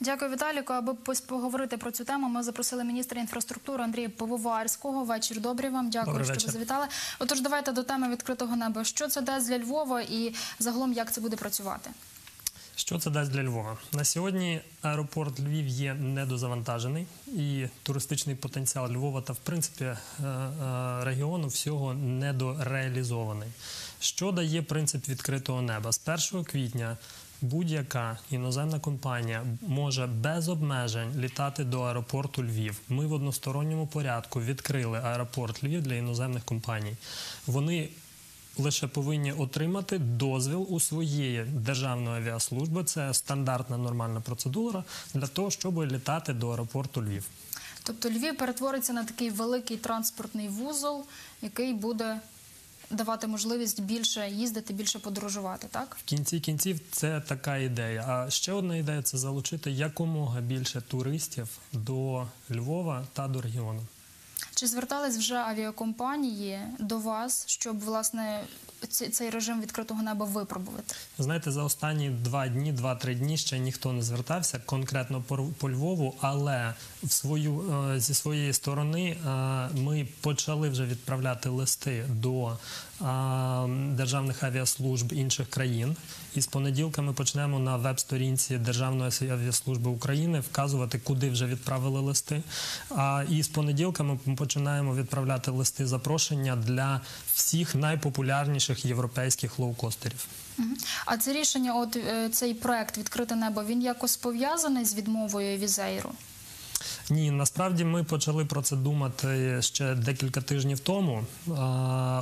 Дякую, Віталіку. Аби поговорити про цю тему, ми запросили міністра інфраструктури Андрія Пивоварського. Вечір добрий вам. Дякую, Добрий що вечір. ви завітали. Отож, давайте до теми відкритого неба. Що це дасть для Львова і загалом як це буде працювати? Що це дасть для Львова? На сьогодні аеропорт Львів є недозавантажений, і туристичний потенціал Львова та в принципі е, е, регіону всього недореалізований. Що дає принцип відкритого неба? З 1 квітня будь-яка іноземна компанія може без обмежень літати до аеропорту Львів. Ми в односторонньому порядку відкрили аеропорт Львів для іноземних компаній. Вони лише повинні отримати дозвіл у своєї державної авіаслужби. Це стандартна нормальна процедура для того, щоб літати до аеропорту Львів. Тобто Львів перетвориться на такий великий транспортний вузол, який буде давати можливість більше їздити, більше подорожувати, так? В кінці кінців це така ідея. А ще одна ідея це залучити якомога більше туристів до Львова та до регіону. Чи звертались вже авіакомпанії до вас, щоб власне цей режим відкритого неба випробувати? Знаєте, за останні два дні, два-три дні ще ніхто не звертався конкретно по, Львову, але в свою е, зі своєї сторони е, ми почали вже відправляти листи до е, державних авіаслужб інших країн. І з понеділка ми почнемо на веб-сторінці Державної авіаслужби України вказувати, куди вже відправили листи. А і з понеділка ми починаємо відправляти листи запрошення для всіх найпопулярніших європейських лоукостерів. А це рішення, от е, цей проект відкрите небо, він якось пов'язаний з відмовою візейру? Ні, насправді ми почали про це думати ще декілька тижнів тому,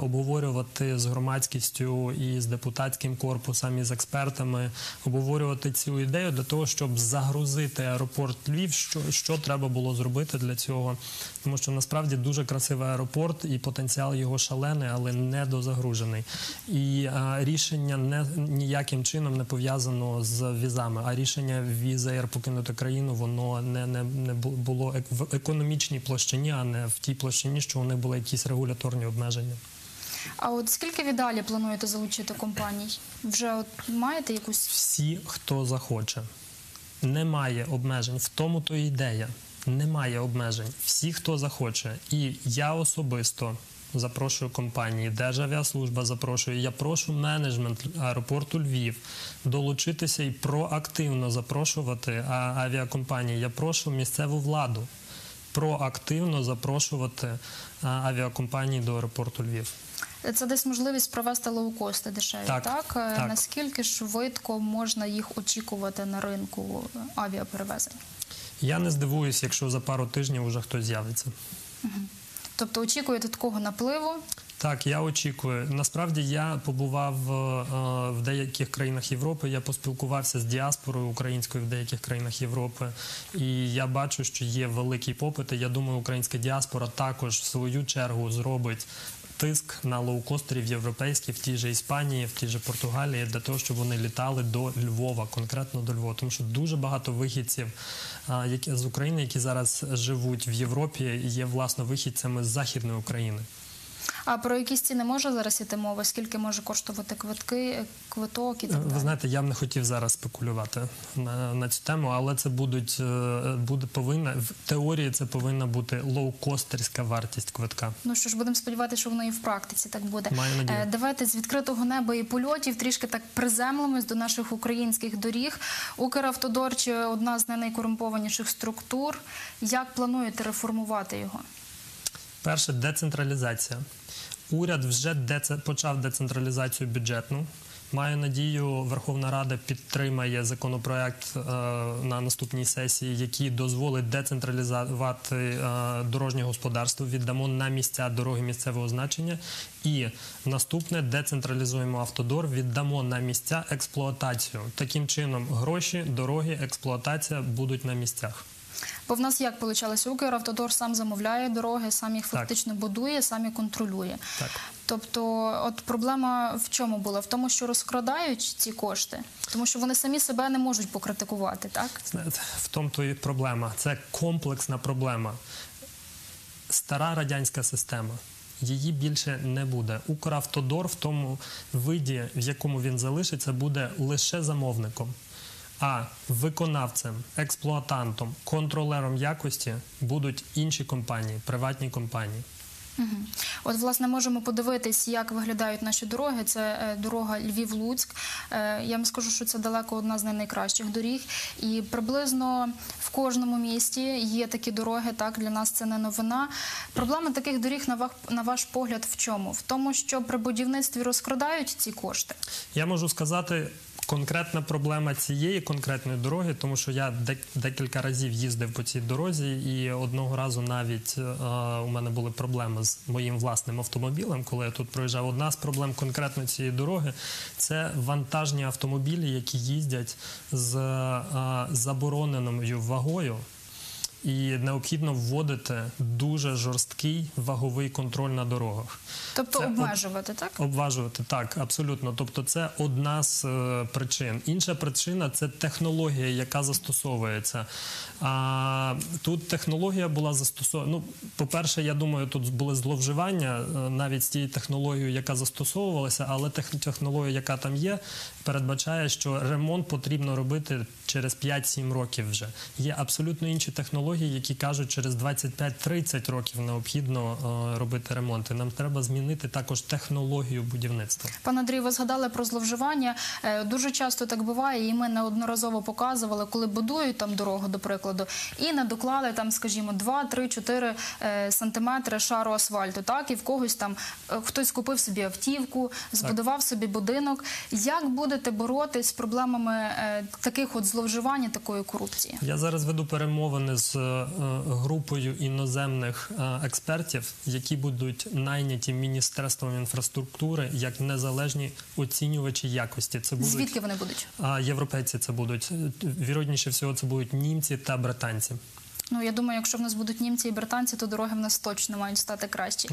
обговорювати з громадськістю і з депутатським корпусом, і з експертами, обговорювати цю ідею для того, щоб загрузити аеропорт Львів. Що, що треба було зробити для цього? Тому що насправді дуже красивий аеропорт і потенціал його шалений, але недозагружений. І а, рішення не ніяким чином не пов'язано з візами, а рішення візаєр покинути країну, воно не, не, не бу- було в економічній площині, а не в тій площині, що вони були якісь регуляторні обмеження. А от скільки ви далі плануєте залучити компаній? Вже от маєте якусь Всі, хто захоче, немає обмежень. В тому то ідея. Немає обмежень. Всі, хто захоче. І я особисто запрошую компанії, Державіаслужба запрошує. Я прошу менеджмент аеропорту Львів долучитися і проактивно запрошувати авіакомпанії. Я прошу місцеву владу проактивно запрошувати авіакомпанії до аеропорту Львів. це десь можливість провести лоукости дешеві, так? Так, Е, так. Наскільки швидко можна їх очікувати на ринку авіаперевезень? Я не здивуюсь, якщо за пару тижнів уже хтось з'явиться. Тобто очікуєте такого напливу? Так, я очікую. Насправді я побував е, в деяких країнах Європи. Я поспілкувався з діаспорою українською в деяких країнах Європи, і я бачу, що є великий попит. І я думаю, українська діаспора також в свою чергу зробить. Тиск на лоукостерів європейських в тій же Іспанії, в тій же Португалії для того, щоб вони літали до Львова, конкретно до Львова, тому що дуже багато вихідців з України, які зараз живуть в Європі, є власно вихідцями з західної України. А про якісь ціни може зараз іти мова? Скільки може коштувати квитки, квиток і так Ви знаєте, я б не хотів зараз спекулювати на, на цю тему, але це будуть е, буде повинна в теорії. Це повинна бути лоукостерська вартість квитка. Ну що ж, будемо сподіватися, що воно і в практиці так буде. Маю. Е, Давайте з відкритого неба і польотів трішки так приземлимось до наших українських доріг. Укравтодор чи одна з найкорумпованіших структур. Як плануєте реформувати його? Перше децентралізація. Уряд вже деце, почав децентралізацію бюджетну. Маю надію, Верховна Рада підтримає законопроект е, на наступній сесії, який дозволить децентралізувати е, дорожнє господарство. Віддамо на місця дороги місцевого значення. І наступне децентралізуємо автодор, віддамо на місця експлуатацію. Таким чином, гроші, дороги, експлуатація будуть на місцях. Бо в нас як вийшло? Укравтодор сам замовляє дороги, сам їх Так. фактично будує, сам і контролює. Так. Тобто, от проблема в чому була? В тому, що розкрадають ці кошти, тому що вони самі себе не можуть покритикувати, так? В тому то і проблема. Це комплексна проблема. Стара радянська система. Її більше не буде. Укравтодор в тому виді, в якому він залишиться, буде лише замовником. А виконавцем, експлуатантом, контролером якості будуть інші компанії, приватні компанії. От, власне, можемо подивитись, як виглядають наші дороги. Це е, дорога Львів-Луцьк. Е, Я вам скажу, що це далеко одна з найкращих доріг. І приблизно в кожному місті є такі дороги. Так для нас це не новина. Проблема таких доріг на ваш, на ваш погляд в чому? В тому, що при будівництві розкрадають ці кошти. Я можу сказати. Конкретна проблема цієї конкретної дороги, тому що я декілька разів їздив по цій дорозі, і одного разу навіть е, у мене були проблеми з моїм власним автомобілем, коли я тут проїжджав. Одна з проблем конкретно цієї дороги це вантажні автомобілі, які їздять з е, забороненою вагою. І необхідно вводити дуже жорсткий ваговий контроль на дорогах. Тобто Це обмежувати, так? Обважувати так, абсолютно. Тобто, це одна з е, причин. Інша причина це технологія, яка застосовується. А тут технологія була застосована. Ну, по-перше, я думаю, тут були зловживання е, навіть з тією технологією, яка застосовувалася, але тех- технологія, яка там є, передбачає, що ремонт потрібно робити через 5-7 років вже. Є абсолютно інші технології, які кажуть, через 25-30 років необхідно е, робити ремонт. І нам треба змінити також технологію будівництва. Пане Андрію, ви згадали про зловживання. Е, Дуже часто так буває, і ми неодноразово показували, коли будують там дорогу, до прикладу, і не доклали там, скажімо, 2, 3, 4 е, сантиметри шару асфальту. Так, і в когось там хтось купив собі автівку, збудував собі будинок. Як будете боротись з проблемами таких от зловживань, такої корупції? Я зараз веду перемовини з групою іноземних е, експертів, які будуть найняті міністерством інфраструктури як незалежні оцінювачі якості. Це будуть Звідки вони будуть? а європейці. Це будуть вірогідніше всього. Це будуть німці та британці. Ну я думаю, якщо в нас будуть німці і британці, то дороги в нас точно мають стати кращі.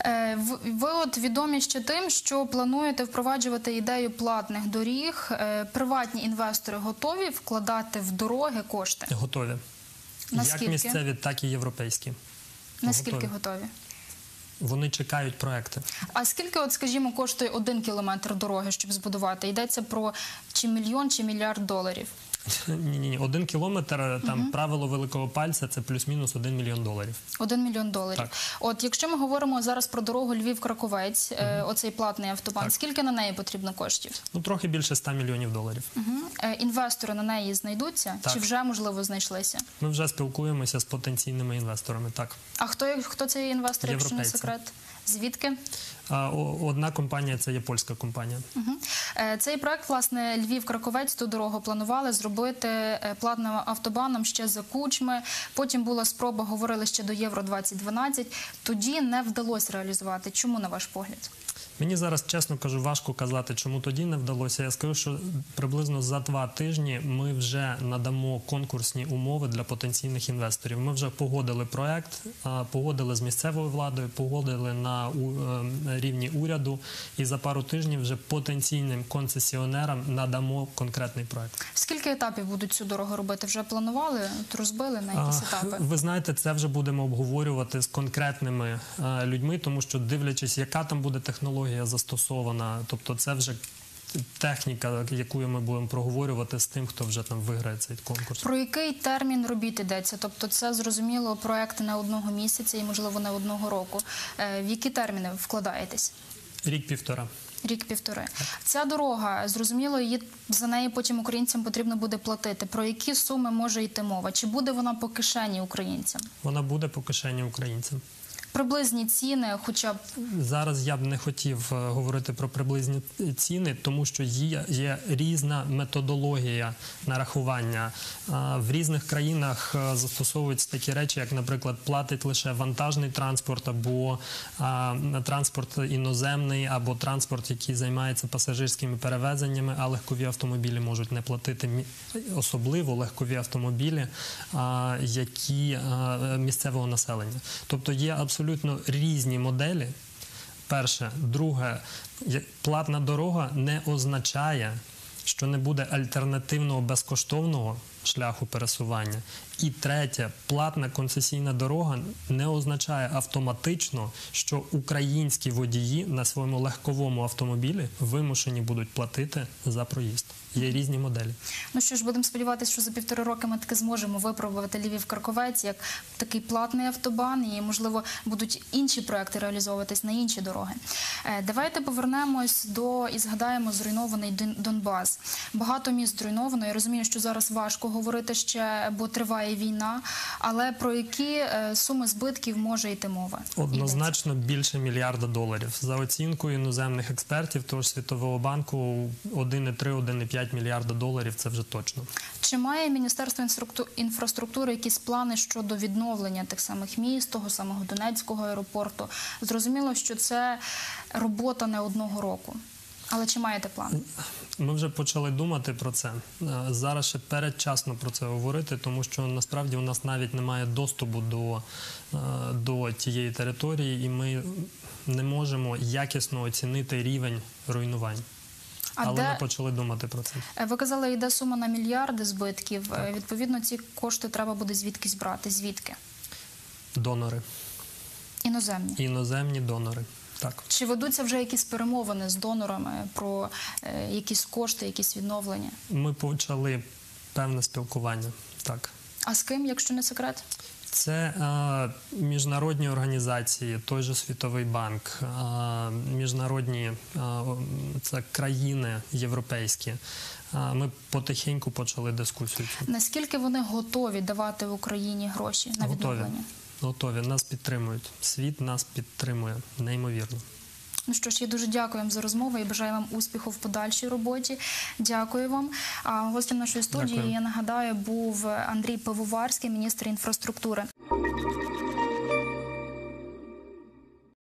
Е, Ви от відомі ще тим, що плануєте впроваджувати ідею платних доріг. Е, Приватні інвестори готові вкладати в дороги кошти. Готові. Наскільки? Як місцеві, так і європейські. Наскільки готові. готові? Вони чекають проекти. А скільки, от скажімо, коштує один кілометр дороги, щоб збудувати? Йдеться про чи мільйон, чи мільярд доларів? Ні, ні, ні. Один кілометр там правило великого пальця це плюс-мінус один мільйон доларів. Один мільйон доларів. Так. От якщо ми говоримо зараз про дорогу Львів-Краковець, е, оцей платний автобан, Так. скільки на неї потрібно коштів? Ну трохи більше 100 мільйонів доларів. Угу. Інвестори на неї знайдуться? Так. Чи вже можливо знайшлися? Ми вже спілкуємося з потенційними інвесторами. Так. А хто, хто цей інвестор, якщо не секрет? Звідки? Одна компанія це є польська компанія. Угу. Цей проект, власне, Львів-Краковець ту дорогу планували зробити е, платним автобаном ще за кучми. Потім була спроба, говорили ще до Євро 2012. Тоді не вдалося реалізувати. Чому на ваш погляд? Мені зараз, чесно кажу, важко казати, чому тоді не вдалося. Я скажу, що приблизно за два тижні ми вже надамо конкурсні умови для потенційних інвесторів. Ми вже погодили проект, погодили з місцевою владою, погодили на е, рівні уряду, і за пару тижнів вже потенційним концесіонерам надамо конкретний проект. Скільки етапів будуть цю дорогу робити? Вже планували? Розбили на якісь етапи? Ви знаєте, це вже будемо обговорювати з конкретними е, людьми, тому що дивлячись, яка там буде технологія застосована, тобто це вже техніка, яку ми будемо проговорювати з тим, хто вже там виграє цей конкурс. Про який термін робіт йдеться? Тобто, це зрозуміло проект не одного місяця і, можливо, не одного року. Е, В які терміни вкладаєтесь? Рік-півтора. Рік-півтори. Ця дорога, зрозуміло, її за неї потім українцям потрібно буде платити. Про які суми може йти мова? Чи буде вона по кишені українцям? Вона буде по кишені українцям. Приблизні ціни, хоча б Зараз я б не хотів е, говорити про приблизні ціни, тому що є, є різна методологія нарахування. В різних країнах е, застосовуються такі речі, як, наприклад, платить лише вантажний транспорт або транспорт іноземний, або транспорт, який займається пасажирськими перевезеннями, а легкові автомобілі можуть не платити особливо легкові автомобілі, які місцевого населення. Тобто є абсолютно різні моделі. Перше, друге, платна дорога не означає, що не буде альтернативного безкоштовного шляху пересування. І третє, платна концесійна дорога не означає автоматично, що українські водії на своєму легковому автомобілі вимушені будуть платити за проїзд. Є різні моделі. Ну що ж, будемо сподіватися, що за півтори роки ми таки зможемо випробувати Львів-Карковець як такий платний автобан, і можливо будуть інші проекти реалізовуватись на інші дороги. Е, Давайте повернемось до і згадаємо зруйнований Донбас. Багато міст зруйновано. Я розумію, що зараз важко говорити ще, бо триває війна. Але про які е, суми збитків може йти мова? Однозначно більше мільярда доларів. За оцінкою іноземних експертів, того ж Світового банку 1,3-1,5 мільярда доларів це вже точно. Чи має Міністерство інфраструктури якісь плани щодо відновлення тих самих міст, того самого Донецького аеропорту? Зрозуміло, що це робота не одного року. Але чи маєте плани? Ми вже почали думати про це. Е, Зараз ще передчасно про це говорити, тому що насправді у нас навіть немає доступу до, е, до тієї території, і ми не можемо якісно оцінити рівень руйнувань. А Але де ми почали думати про це. Е, ви казали, йде сума на мільярди збитків. Е, Відповідно, ці кошти треба буде звідкись брати. Звідки? Донори, Іноземні. іноземні донори. Так. Чи ведуться вже якісь перемовини з донорами про е, якісь кошти, якісь відновлення? Ми почали певне спілкування. Так. А з ким, якщо не секрет? Це е, міжнародні організації, той же Світовий банк, е, міжнародні е, це країни європейські. Е, ми потихеньку почали дискусію. Наскільки вони готові давати Україні гроші на Готові. відновлення? Готові, нас підтримують. Світ нас підтримує неймовірно. Ну що ж, я дуже дякую вам за розмову і бажаю вам успіху в подальшій роботі. Дякую вам. А гостем нашої студії Дякую. я нагадаю був Андрій Пивоварський, міністр інфраструктури.